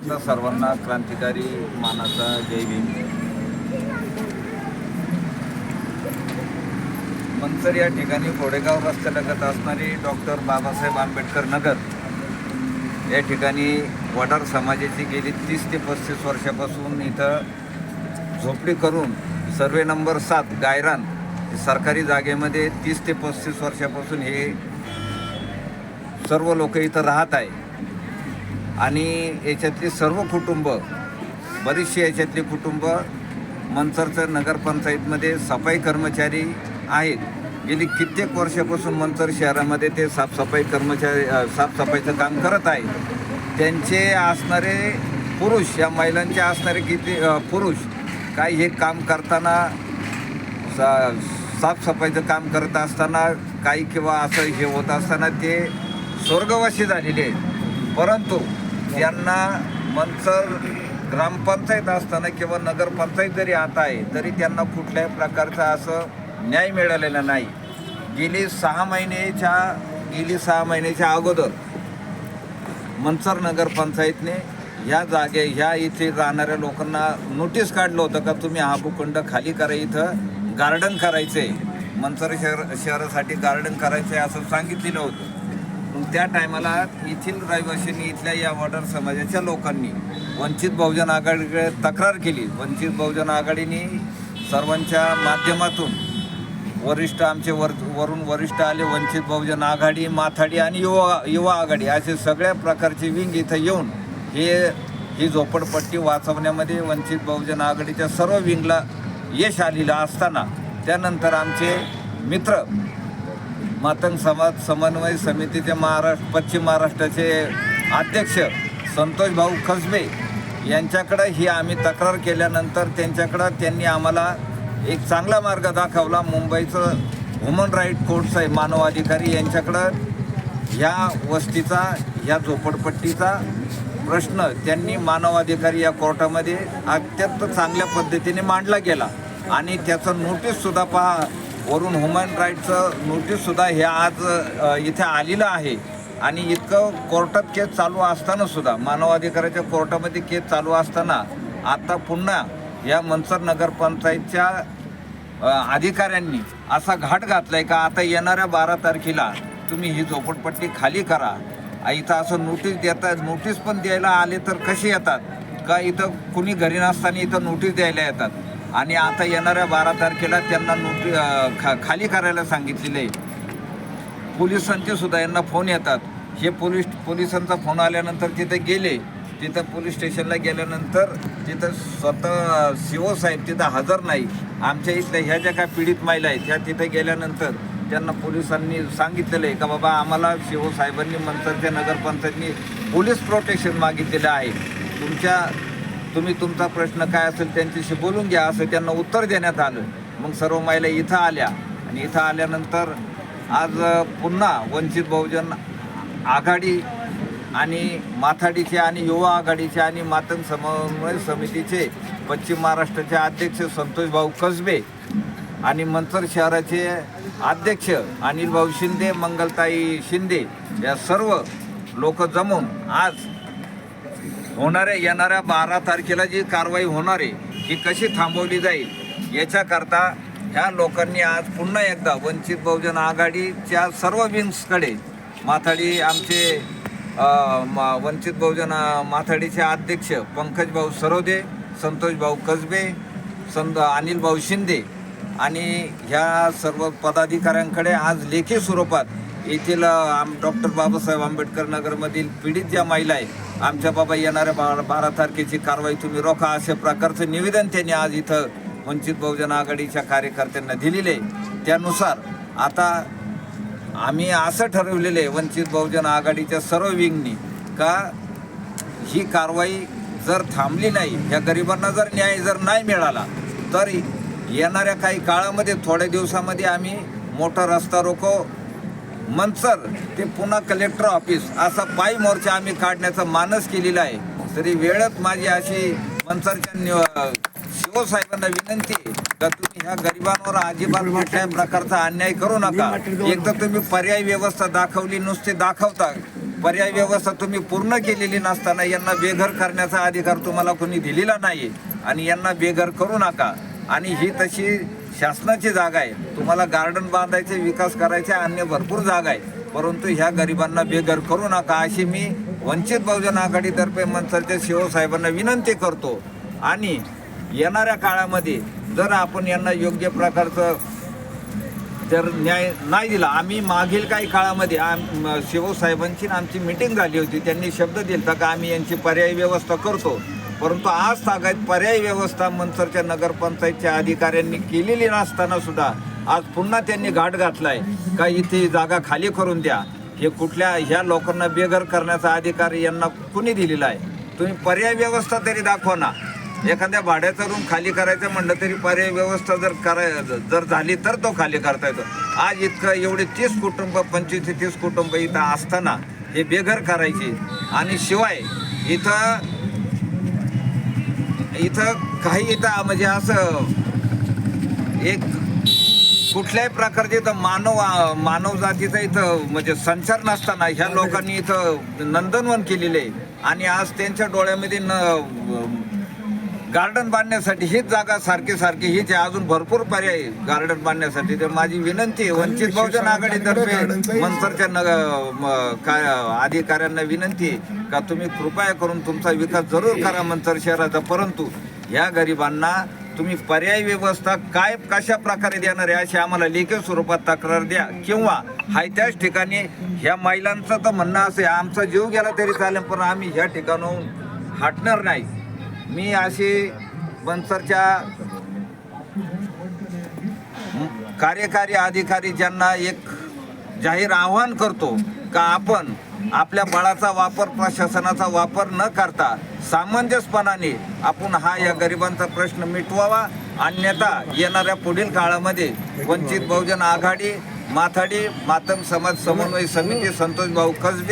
आपल्या सर्वांना क्रांतिकारी मानाचा जय भीम. मंचर या ठिकाणी गोडेगाव रस्त्यालगत असणारी डॉक्टर बाबासाहेब आंबेडकर नगर या ठिकाणी वडार समाजाची गेली तीस ते पस्तीस वर्षापासून इथं झोपडी करून सर्वे नंबर सात गायरान सरकारी जागेमध्ये तीस ते पस्तीस वर्षापासून हे सर्व लोक इथं राहत आहे. आणि याच्यातली सर्व कुटुंब बरीचशी याच्यातली कुटुंब मंचरचं नगरपंचायतमध्ये सफाई कर्मचारी आहेत. गेली कित्येक वर्षापासून मंचर शहरामध्ये ते साफसफाई कर्मचारी साफसफाईचं काम करत आहेत. त्यांचे असणारे पुरुष या महिलांचे असणारे किती पुरुष काय हे काम करताना सा साफसफाईचं काम करत असताना काही किंवा असं हे होत असताना ते स्वर्गवासी झालेले आहेत. परंतु ज्यांना मनसर ग्रामपंचायत असताना किंवा नगरपंचायत जरी आता आहे तरी त्यांना कुठल्याही प्रकारचा असं न्याय मिळालेला नाही. गेली सहा महिन्याच्या गेली सहा महिन्याच्या अगोदर मनसर नगरपंचायतने ह्या जागे ह्या इथे राहणाऱ्या लोकांना नोटीस काढलं होतं का तुम्ही हा भूखंड खाली करा इथं गार्डन करायचं आहे मनसर शहर शहरासाठी गार्डन करायचं आहे असं सांगितलेलं होतं. मग त्या टायमाला येथील रहिवाशांनी इथल्या या वॉर्डर समाजाच्या लोकांनी वंचित बहुजन आघाडीकडे तक्रार केली. वंचित बहुजन आघाडीने सर्वांच्या माध्यमातून वरिष्ठ आमचे वर वरून वरिष्ठ आले वंचित बहुजन आघाडी माथाडी आणि युवा युवा आघाडी असे सगळ्या प्रकारचे विंग इथं येऊन हे ही झोपडपट्टी वाचवण्यामध्ये वंचित बहुजन आघाडीच्या सर्व विंगला यश आलेलं असताना त्यानंतर आमचे मित्र मातंग समाज समन्वय समितीचे महाराष्ट्र पश्चिम महाराष्ट्राचे अध्यक्ष संतोष भाऊ कसबे यांच्याकडं ही आम्ही तक्रार केल्यानंतर त्यांच्याकडं त्यांनी आम्हाला एक चांगला मार्ग दाखवला. मुंबईचं ह्युमन राईट कोर्ट्स आहे मानवाधिकारी यांच्याकडं ह्या वस्तीचा ह्या झोपडपट्टीचा प्रश्न त्यांनी मानवाधिकारी या कोर्टामध्ये अत्यंत चांगल्या पद्धतीने मांडला गेला. आणि त्याचं नोटीससुद्धा पहा वरून ह्युमन राईटचं नोटीससुद्धा हे आज इथे आलेलं आहे. आणि इतकं कोर्टात केस चालू असतानासुद्धा मानवाधिकाराच्या कोर्टामध्ये केस चालू असताना आता पुन्हा या मनसर नगरपंचायतच्या अधिकाऱ्यांनी असा घाट घातलाय का आता येणाऱ्या बारा तारखेला तुम्ही ही झोपडपट्टी खाली करा. इथं असं नोटीस देतात नोटीस पण द्यायला आले तर कसे येतात? का इथं कुणी घरी नसताना इथं नोटीस द्यायला येतात? आणि आता येणाऱ्या बारा तारखेला त्यांना नोटी खा खाली करायला सांगितलेलं आहे. पोलिसांचे सुद्धा यांना फोन येतात. हे पोलीस पोलिसांचा फोन आल्यानंतर तिथे गेले तिथं पोलीस स्टेशनला गेल्यानंतर तिथं स्वतः शिव साहेब तिथं हजर नाही. आमच्या इथल्या ह्या ज्या काय पीडित महिला आहेत ह्या तिथे गेल्यानंतर त्यांना पोलिसांनी सांगितलेलं आहे का बाबा आम्हाला शिव साहेबांनी मंतरच्या नगरपंचायतनी पोलीस प्रोटेक्शन मागितलेलं आहे. तुमच्या तुम्ही तुमचा प्रश्न काय असेल त्यांच्याशी बोलून घ्या असं त्यांना उत्तर देण्यात आलं. मग सर्व महिला इथं आल्या. आणि इथं आल्यानंतर आज पुन्हा वंचित बहुजन आघाडी आणि माथाडीचे आणि युवा आघाडीचे आणि मातंग समन्वय समितीचे पश्चिम महाराष्ट्राचे अध्यक्ष संतोष भाऊ कसबे आणि मंचर शहराचे अध्यक्ष अनिलभाऊ शिंदे मंगलताई शिंदे या सर्व लोक जमून आज होणाऱ्या येणाऱ्या बारा तारखेला जी कारवाई होणार आहे ही कशी थांबवली जाईल याच्याकरता ह्या लोकांनी आज पुन्हा एकदा वंचित बहुजन आघाडीच्या सर्व विंग्सकडे माथाडी आमचे वंचित बहुजन माथाडीचे अध्यक्ष पंकज भाऊ सरोदे संतोष भाऊ कसबे संत अनिल भाऊ शिंदे आणि ह्या सर्व पदाधिकाऱ्यांकडे आज लेखी स्वरूपात येथील आम डॉक्टर बाबासाहेब आंबेडकर नगरमधील पीडित ज्या महिला आहेत आमच्या बाबा येणाऱ्या बारा बारा तारखेची कारवाई तुम्ही रोखा अशा प्रकारचं निवेदन त्यांनी आज इथं वंचित बहुजन आघाडीच्या कार्यकर्त्यांना दिलेले आहे. त्यानुसार आता आम्ही असं ठरवलेलं आहे वंचित बहुजन आघाडीच्या सर्व विंगनी का ही कारवाई जर थांबली नाही या गरिबांना जर न्याय जर नाही मिळाला तर येणाऱ्या काही काळामध्ये थोड्या दिवसामध्ये आम्ही मोठा रस्ता रोको मनसर ते पुन्हा कलेक्टर ऑफिस असा पायी मोर्चा आम्ही काढण्याचा मानस केलेला आहे. तरी वेळच माझी अशी मनसरच्या शिवसाहेबांना विनंती का तुम्ही ह्या गरिबांवर अजिबात कुठल्याही प्रकारचा अन्याय करू नका. एक तर तुम्ही पर्यायी व्यवस्था दाखवली नुसते दाखवता. पर्याय व्यवस्था तुम्ही पूर्ण केलेली नसताना यांना बेघर करण्याचा अधिकार तुम्हाला कोणी दिलेला नाही आणि यांना बेघर करू नका. आणि ही तशी शासनाची जागा आहे. तुम्हाला गार्डन बांधायचे विकास करायचे अन्य भरपूर जागा आहे. परंतु ह्या गरिबांना बेघर करू नका अशी मी वंचित बहुजन आघाडीतर्फे मनसरच्या शिवसाहेबांना विनंती करतो. आणि येणाऱ्या काळामध्ये जर आपण यांना योग्य प्रकारचं जर न्याय नाही दिला आम्ही मागील काही काळामध्ये आम शिवसाहेबांची आमची मिटिंग झाली होती त्यांनी शब्द दिला का आम्ही यांची पर्यायी व्यवस्था करतो. परंतु आज तागायत पर्यायी व्यवस्था मनसरच्या नगरपंचायतच्या अधिकाऱ्यांनी केलेली नसताना सुद्धा आज पुन्हा त्यांनी घाट घातलाय. का इथे जागा खाली करून द्या. हे कुठल्या ह्या लोकांना बेघर करण्याचा अधिकार यांना कुणी दिलेला आहे? तुम्ही पर्याय व्यवस्था तरी दाखवा ना. एखाद्या भाड्याचा रूम खाली करायचं म्हणलं तरी पर्याय व्यवस्था जर कराय जर झाली तर तो खाली करता येतो. आज इतकं एवढे तीस कुटुंब पंचवीस ते तीस कुटुंब इथं असताना हे बेघर करायचे. आणि शिवाय इथं इथं काही इथं म्हणजे असं एक कुठल्याही प्रकारचे इथं मानव मानव जातीचा इथं म्हणजे संचार नसताना ह्या लोकांनी इथं नंदनवन केलेले आहे. आणि आज त्यांच्या डोळ्यामध्ये न गार्डन बांधण्यासाठी हीच जागा सारखी सारखी हीच आहे अजून भरपूर पर्याय गार्डन बांधण्यासाठी. तर माझी विनंती आहे वंचित बहुजन आघाडीतर्फे मनसरच्या नग काय अधिकाऱ्यांना विनंती आहे का तुम्ही कृपया करून तुमचा विकास जरूर करा मनसर शहराचा. परंतु ह्या गरिबांना तुम्ही पर्यायी व्यवस्था काय कशा प्रकारे देणार आहे अशी आम्हाला लेखी स्वरूपात तक्रार द्या. किंवा हाय त्याच ठिकाणी ह्या महिलांचं तर म्हणणं असं आमचा जीव गेला तरी चालेल पण आम्ही ह्या ठिकाणाहून हटणार नाही. मी अशी बनसरच्या कार्यकारी अधिकारी ज्यांना एक जाहीर आव्हान करतो का आपण आपल्या बळाचा वापर प्रशासनाचा वापर न करता सामंजस्यपणाने आपण हा या गरिबांचा प्रश्न मिटवावा. अन्यथा येणाऱ्या पुढील काळामध्ये वंचित बहुजन आघाडी माथाडी मातम समाज समन्वय समिती संतोष भाऊ कसबे